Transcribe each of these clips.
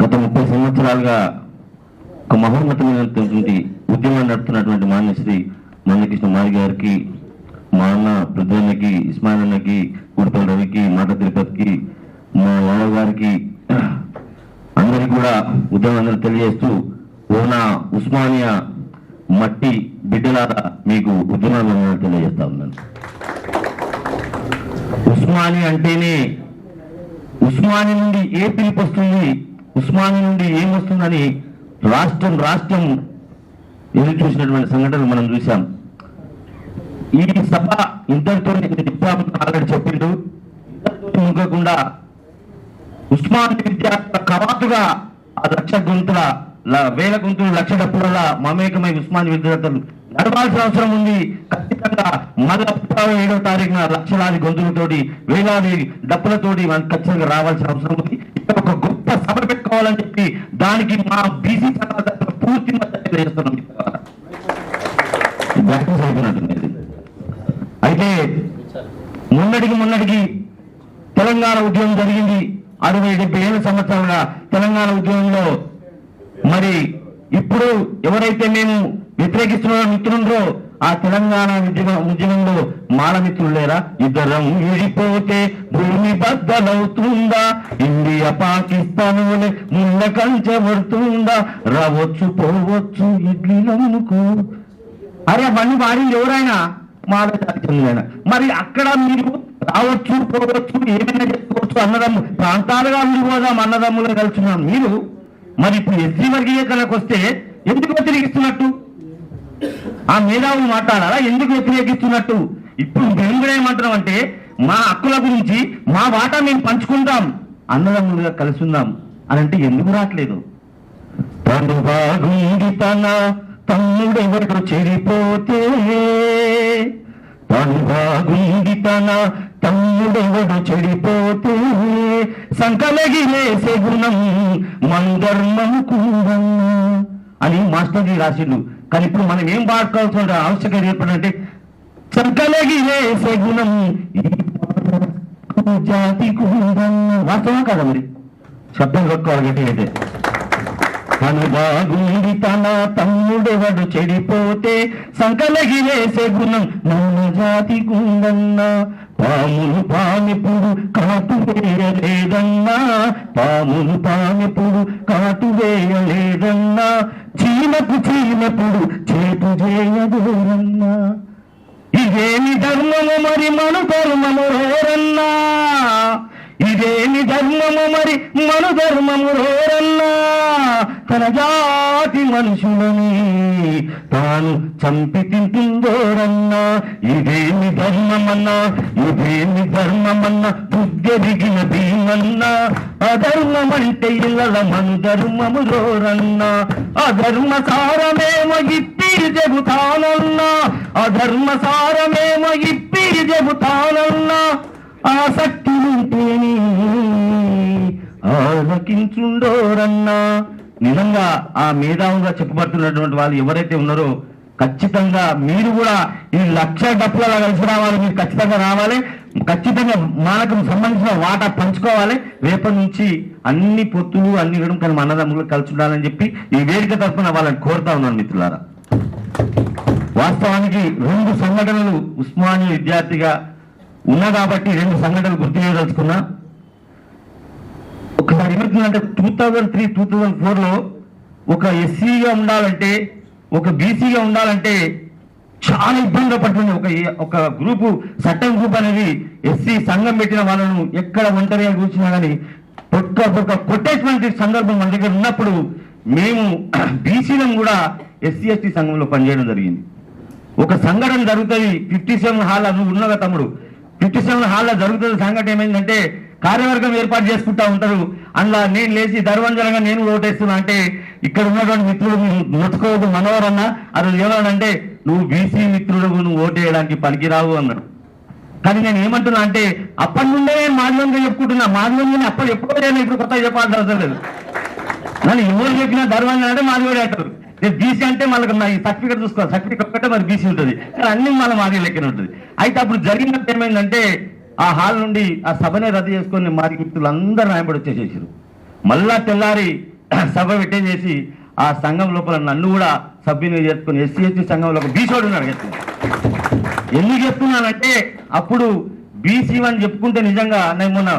గత ముప్పై సంవత్సరాలుగా ఒక మహోన్నతమైనటువంటి ఉద్యమాన్ని నడుపుతున్నటువంటి మాన్యశ్రీ మందకృష్ణ మారి గారికి మా అన్న పృథ్వన్నకి ఇస్మాయిల్ అన్నకి కుడతల రవికి మాట తిరుపతికి మా యాదవ్ గారికి అందరికీ కూడా ఉద్యమాన్ని తెలియజేస్తూ ఓనా ఉస్మానియా మట్టి బిడ్డలారా మీకు ఉద్యమాలను తెలియజేస్తా ఉన్నాను. ఉస్మాని అంటేనే ఉస్మాని నుండి ఏ పిలుపు వస్తుంది? ఉస్మాని నుండి ఏం వస్తుందని రాష్ట్రం రాష్ట్రం ఎదురు చూసినటువంటి సంఘటనలు మనం చూసాం ఈ సభ ఇంతటితో ఆల్రెడీ చెప్పిండు. ఇంకోకుండా ముగ్గకుండా ఉస్మాన్ విద్యార్థుల కవాతుగా ఆ లక్ష గుంతుల వేల గుంతులు లక్ష డప్పుల మమేకమై ఉస్మాన్ విద్యార్థులు నడవాల్సిన అవసరం ఉంది. ఖచ్చితంగా మళ్ళా ఫిబ్రవరి ఏడో తారీఖున లక్షలాది గొంతులతోటి వేలాది డప్పులతోటి మనకు ఖచ్చితంగా రావాల్సిన అవసరం ఉంది. ఇక్కడ ఒక గొప్ప సభ పెట్టుకోవాలని చెప్పి దానికి మా బీసీ సంఘాల తరఫున పూర్తి మద్దతు తెలియజేస్తున్నాం ప్రాక్టీస్ అయిపోయినట్టుంది అయితే మొన్నటికి మొన్నటికి తెలంగాణ ఉద్యమం జరిగింది. అరవై డెబ్బై ఏళ్ళ సంవత్సరాలుగా తెలంగాణ ఉద్యమంలో మరి ఇప్పుడు ఎవరైతే మేము వ్యతిరేకిస్తున్న మిత్రుండ్రో ఆ తెలంగాణ ఉద్యమ ఉద్యమంలో మాల లేరా ఇద్దరం విడిపోతే భూమి బద్దలవుతుందా? ఇండియా పాకిస్తాన్ వలె ముళ్ళ కంచె రావచ్చు పోవచ్చు ఇడ్లీ అరే అవన్నీ వాడింది ఎవరైనా? మాల మరి అక్కడ మీరు రావచ్చు పోవచ్చు ఏమైనా చేసుకోవచ్చు అన్నదమ్ము ప్రాంతాలుగా ఉండిపోదాం అన్నదమ్ములు కలుస్తున్నాం మీరు. మరి ఇప్పుడు ఎస్సీ వర్గీకరణకు వస్తే ఎందుకు వ్యతిరేకిస్తున్నట్టు? ఆ మేధావులు మాట్లాడాలా? ఎందుకు వ్యతిరేకిస్తున్నట్టు? ఇప్పుడు మేము కూడా ఏమంటున్నాం అంటే మా హక్కుల గురించి మా వాటా మేము పంచుకుంటాం. అన్నదమ్ములుగా కలిసి ఉందాం. అని అంటే ఎందుకు రావట్లేదు? తను బాగుంది తన తమ్ముడెవడు చెడిపోతే తను బాగుంది తన తమ్ముడెవడు చెడిపోతే సంకలగిలేసే గుణం మందర్మం కుందన్న అని మాస్టర్జీ రాసిండు. కానీ ఇప్పుడు మనం ఏం పాడుకోవాల్సిన ఆవశ్యకత ఏర్పడంటే సంకలగిలేసే గుణం జాతి వాస్తవం కదా మరి? శబ్దం కొట్టుకోవాలి గట్టి అయితే. తను బాగుంది తన తమ్ముడెవడు చెడిపోతే సంకలగి వేసే గుణం మన జాతి కుందన్న. పాములు పామెప్పుడు కాటు వేయలేదన్నా. పాములు పామెప్పుడు కాటు వే ధర్మము మరి మను ధర్మము రోరన్నా తన జాతి మనుషులని తాను చంపి తింటుందోరన్నా ఇదేమి ధర్మమన్నా ఇదేమి ధర్మమన్నా బుద్ధెరిగిన భీమన్నా. అధర్మమంటే ఇళ్ళ మను ధర్మము రోరన్నా అధర్మ సారమేమో ఇప్పి చెబుతానన్నా అధర్మ సారమేమో ఇప్పి చెబుతానన్నా. ఆసక్తి ఉంటేనే ఆలకించుండోరన్నా. నిజంగా ఆ మేధావుగా చెప్పబడుతున్నటువంటి వాళ్ళు ఎవరైతే ఉన్నారో ఖచ్చితంగా మీరు కూడా ఈ లక్ష డప్పులలో కలిసి రావాలి మీరు ఖచ్చితంగా రావాలి. ఖచ్చితంగా మనకు సంబంధించిన వాటా పంచుకోవాలి. రేపటి నుంచి అన్ని పొత్తులు అన్ని ఇవ్వడం కానీ మన అన్నదమ్ములు కలిసి ఉండాలని చెప్పి ఈ వేదిక తరఫున వాళ్ళని కోరుతా ఉన్నాను మిత్రులారా. వాస్తవానికి రెండు సంఘటనలు ఉస్మానియా విద్యార్థిగా ఉన్నా కాబట్టి రెండు సంఘటనలు గుర్తు చేయదలుచుకున్నా ఒకసారి ఏమవుతుందంటే two thousand three two thousand ఫోర్లో ఒక ఎస్సీగా ఉండాలంటే ఒక బీసీగా ఉండాలంటే చాలా ఇబ్బందిగా పడుతుంది. ఒక ఒక గ్రూపు చట్టం గ్రూప్ అనేది ఎస్సీ సంఘం పెట్టిన వాళ్ళను ఎక్కడ ఒంటరిగా కూర్చున్నా కానీ ఒక్క ఒక్క కొట్టేటువంటి సందర్భం మన దగ్గర ఉన్నప్పుడు మేము బీసీలను కూడా ఎస్సీ ఎస్టీ సంఘంలో పనిచేయడం జరిగింది. ఒక సంఘటన జరుగుతుంది ఫిఫ్టీ సెవెన్ హాల్ నువ్వు ఉన్నగా తమ్ముడు. ఫిఫ్టీ సెవెన్ హాల్లో జరుగుతున్న సంఘటన ఏమైందంటే కార్యవర్గం ఏర్పాటు చేసుకుంటా ఉంటారు. అందులో నేను లేచి ధర్మంజనంగా నేను ఓటేస్తున్నా అంటే ఇక్కడ ఉన్నటువంటి మిత్రుడు నొచ్చుకోవద్దు మనోహరన్న అది ఏమన్నాడంటే నువ్వు బీసీ మిత్రుడు నువ్వు ఓటేయడానికి పనికిరావు అన్నాడు కానీ నేను ఏమంటున్నా అంటే అప్పటి నుండే నేను మాధ్యమంగా చెప్పుకుంటున్నా. మాధ్యమంగానే అప్పటి ఎప్పుడో నేను ఇప్పుడు కొత్తగా చెప్పాల్సిన అవసరం లేదు. నన్ను ఎవరు చెప్పినా ధర్మంగా అంటే మాది అంటారు. నేను బీసీ అంటే మళ్ళీ నా ఈ సర్టిఫికేట్ చూసుకోవాలి. సర్టిఫికేట్ ఒక్కటే మరి బీసీ ఉంటుంది. కానీ అన్ని మళ్ళీ మాది లెక్కన ఉంటుంది. అయితే అప్పుడు జరిగినట్టు ఏమైందంటే ఆ హాల్ నుండి ఆ సభనే రద్దు చేసుకొని మాది మిత్రులు అందరూ నాయబడి వచ్చేసేసారు. మళ్ళా తెల్లారి సభ పెట్టేసేసి ఆ సంఘం లోపల నన్ను కూడా సభ్యుని చేసుకుని ఎస్సీ ఎస్టీ సంఘంలో ఒక బీసోడు ఉన్నాడు ఎందుకు చెప్తున్నానంటే అప్పుడు బీసీ అని చెప్పుకుంటే నిజంగా నేను మొన్న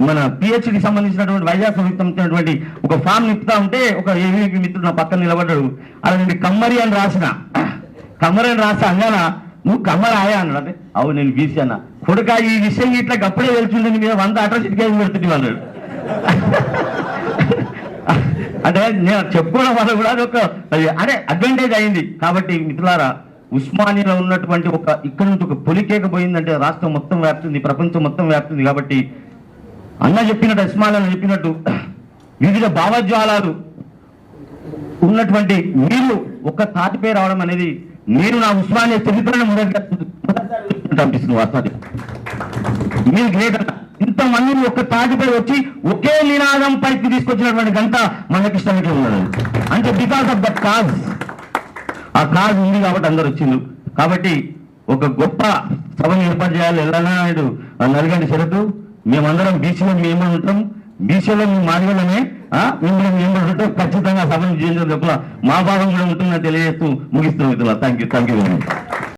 మన పిహెచ్డికి సంబంధించినటువంటి వైజాగ్ సంబంధించినటువంటి ఒక ఫామ్ నింపుతా ఉంటే ఒక ఏవీపీ మిత్రుడు నా పక్కన నిలబడ్డాడు. అలాంటి కమ్మరి అని రాసిన. కమ్మరి అని రాసిన అంగాన నువ్వు కమ్మరాయా అన్నాడు. అంటే అవు నేను బీసీ అన్న. కొడుక ఈ విషయం ఇట్లా గప్పుడే తెలుసుండే మీద వంద అట్రాసిటీ కేసు పెడుతుంది అన్నాడు. అంటే నేను చెప్పుకోవడం వల్ల కూడా అది ఒక అదే అడ్వాంటేజ్ అయింది. కాబట్టి మిత్రులారా ఉస్మానియాలో ఉన్నటువంటి ఒక ఇక్కడ నుంచి ఒక పొలికేక పోయిందంటే రాష్ట్రం మొత్తం వ్యాప్తుంది ప్రపంచం మొత్తం వ్యాప్తుంది కాబట్టి అన్న చెప్పినట్టు ఉస్మానియాలో చెప్పినట్టు వివిధ భావజ్వాలాలు ఉన్నటువంటి మీరు ఒక్క తాటిపై రావడం అనేది మీరు నా ఉస్మానియా చరిత్రను మొదటిగా మొదటిసారి అనిపిస్తుంది వాస్తవానికి మీరు గ్రేట్ అన్న ఇంతమందిని ఒక్క తాటిపై వచ్చి ఒకే నినాదం పైకి తీసుకొచ్చినటువంటి గంట మనకి ఇష్టమైతే ఉన్నది. అంటే బికాస్ ఆఫ్ దట్ కాజ్ ఆ కాజ్ ఉంది కాబట్టి అందరు వచ్చిండు కాబట్టి ఒక గొప్ప సభను ఏర్పాటు చేయాలి. ఎల్లన్నా నాయుడు నల్గండి షరతు మేమందరం బీసీలో మేము ఉంటాం బీసీలో మేము మాదిగలమే మిమ్మల్ని మేము ఉంటాం ఖచ్చితంగా సభను చేయించడం తప్ప మా భాగం కూడా ఉంటుందని తెలియజేస్తూ ముగిస్తున్నాం thank you thank you very much